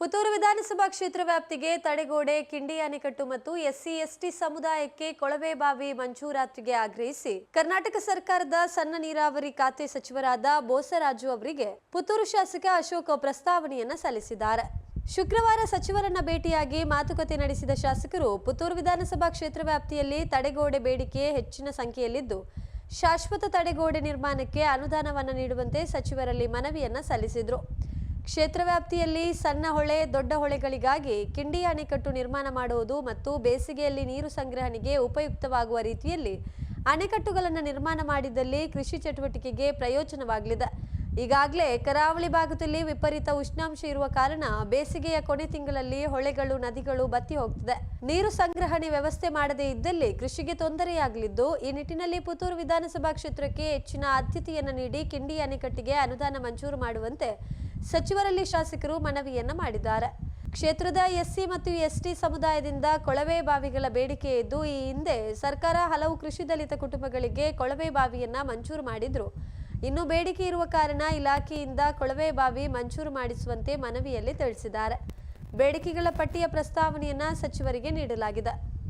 ಪುತ್ತೂರು ವಿಧಾನಸಭಾ ಕ್ಷೇತ್ರ ವ್ಯಾಪ್ತಿಗೆ ತಡೆಗೋಡೆ, ಕಿಂಡಿ ಅಣೆಕಟ್ಟು ಮತ್ತು ಎಸ್ಸಿ, ಎಸ್ಟಿ ಸಮುದಾಯಕ್ಕೆ ಕೊಳವೆ ಬಾವಿ ಮಂಜೂರಾತಿಗೆ ಆಗ್ರಹಿಸಿ ಕರ್ನಾಟಕ ಸರ್ಕಾರದ ಸಣ್ಣ ನೀರಾವರಿ ಖಾತೆ ಸಚಿವರಾದ ಬೋಸರಾಜು ಅವರಿಗೆ ಪುತ್ತೂರು ಶಾಸಕ ಅಶೋಕ್ ಪ್ರಸ್ತಾವನೆಯನ್ನ ಸಲ್ಲಿಸಿದ್ದಾರೆ. ಶುಕ್ರವಾರ ಸಚಿವರನ್ನ ಭೇಟಿಯಾಗಿ ಮಾತುಕತೆ ನಡೆಸಿದ ಶಾಸಕರು ಪುತ್ತೂರು ವಿಧಾನಸಭಾ ಕ್ಷೇತ್ರ ವ್ಯಾಪ್ತಿಯಲ್ಲಿ ತಡೆಗೋಡೆ ಬೇಡಿಕೆ ಹೆಚ್ಚಿನ ಸಂಖ್ಯೆಯಲ್ಲಿದ್ದು, ಶಾಶ್ವತ ತಡೆಗೋಡೆ ನಿರ್ಮಾಣಕ್ಕೆ ಅನುದಾನವನ್ನು ನೀಡುವಂತೆ ಸಚಿವರಲ್ಲಿ ಮನವಿಯನ್ನ ಸಲ್ಲಿಸಿದರು. ಕ್ಷೇತ್ರ ವ್ಯಾಪ್ತಿಯಲ್ಲಿ ಸಣ್ಣ ಹೊಳೆ, ದೊಡ್ಡ ಹೊಳೆಗಳಿಗಾಗಿ ಕಿಂಡಿ ಅಣೆಕಟ್ಟು ನಿರ್ಮಾಣ ಮಾಡುವುದು ಮತ್ತು ಬೇಸಿಗೆಯಲ್ಲಿ ನೀರು ಸಂಗ್ರಹಣೆಗೆ ಉಪಯುಕ್ತವಾಗುವ ರೀತಿಯಲ್ಲಿ ಅಣೆಕಟ್ಟುಗಳನ್ನು ನಿರ್ಮಾಣ ಮಾಡಿದಲ್ಲಿ ಕೃಷಿ ಚಟುವಟಿಕೆಗೆ ಪ್ರಯೋಜನವಾಗಲಿದೆ. ಈಗಾಗಲೇ ಕರಾವಳಿ ಭಾಗದಲ್ಲಿ ವಿಪರೀತ ಉಷ್ಣಾಂಶ ಇರುವ ಕಾರಣ ಬೇಸಿಗೆಯ ಕೊನೆ ತಿಂಗಳಲ್ಲಿ ಹೊಳೆಗಳು, ನದಿಗಳು ಬತ್ತಿ ಹೋಗ್ತಿದೆ. ನೀರು ಸಂಗ್ರಹಣೆ ವ್ಯವಸ್ಥೆ ಮಾಡದೇ ಇದ್ದಲ್ಲಿ ಕೃಷಿಗೆ ತೊಂದರೆಯಾಗಲಿದ್ದು, ಈ ನಿಟ್ಟಿನಲ್ಲಿ ಪುತ್ತೂರು ವಿಧಾನಸಭಾ ಕ್ಷೇತ್ರಕ್ಕೆ ಹೆಚ್ಚಿನ ಆದ್ಯತೆಯನ್ನು ನೀಡಿ ಕಿಂಡಿ ಅಣೆಕಟ್ಟಿಗೆ ಅನುದಾನ ಮಂಜೂರು ಮಾಡುವಂತೆ ಸಚಿವರಲ್ಲಿ ಶಾಸಕರು ಮನವಿಯನ್ನ ಮಾಡಿದ್ದಾರೆ. ಕ್ಷೇತ್ರದ ಎಸ್ಸಿ ಮತ್ತು ಎಸ್ಟಿ ಸಮುದಾಯದಿಂದ ಕೊಳವೆ ಬಾವಿಗಳ ಬೇಡಿಕೆ ಇದ್ದು ಈ ಹಿಂದೆ ಸರ್ಕಾರ ಹಲವು ಕೃಷಿ ದಲಿತ ಕುಟುಂಬಗಳಿಗೆ ಕೊಳವೆ ಬಾವಿಯನ್ನ ಮಂಜೂರು ಮಾಡಿದ್ರು. ಇನ್ನು ಬೇಡಿಕೆ ಇರುವ ಕಾರಣ ಇಲಾಖೆಯಿಂದ ಕೊಳವೆ ಬಾವಿ ಮಂಜೂರು ಮಾಡಿಸುವಂತೆ ಮನವಿಯಲ್ಲಿ ತಿಳಿಸಿದ್ದಾರೆ. ಬೇಡಿಕೆಗಳ ಪಟ್ಟಿಯ ಪ್ರಸ್ತಾವನೆಯನ್ನ ಸಚಿವರಿಗೆ ನೀಡಲಾಗಿದೆ.